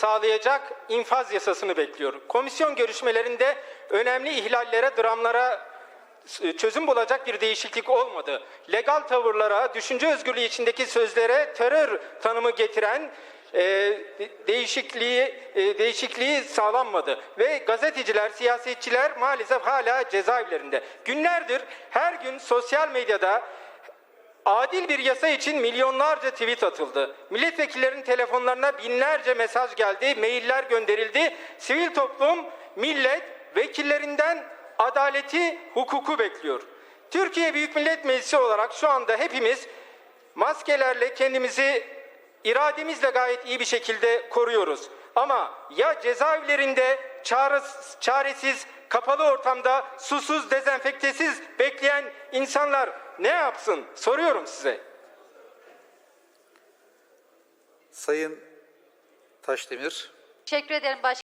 sağlayacak infaz yasasını bekliyor. Komisyon görüşmelerinde önemli ihlallere, dramlara çözüm bulacak bir değişiklik olmadı. Legal tavırlara, düşünce özgürlüğü içindeki sözlere terör tanımı getiren e, değişikliği e, değişikliği sağlanmadı ve gazeteciler, siyasetçiler maalesef hala cezaevlerinde. Günlerdir her gün sosyal medyada Adil bir yasa için milyonlarca tweet atıldı. Milletvekillerinin telefonlarına binlerce mesaj geldi, mailler gönderildi. Sivil toplum, millet vekillerinden adaleti, hukuku bekliyor. Türkiye Büyük Millet Meclisi olarak şu anda hepimiz maskelerle kendimizi irademizle gayet iyi bir şekilde koruyoruz. Ama ya cezaevlerinde çaresiz, çaresiz kapalı ortamda susuz, dezenfektesiz bekleyen insanlar ne yapsın? Soruyorum size. Sayın Taşdemir. Teşekkür ederim başkanım.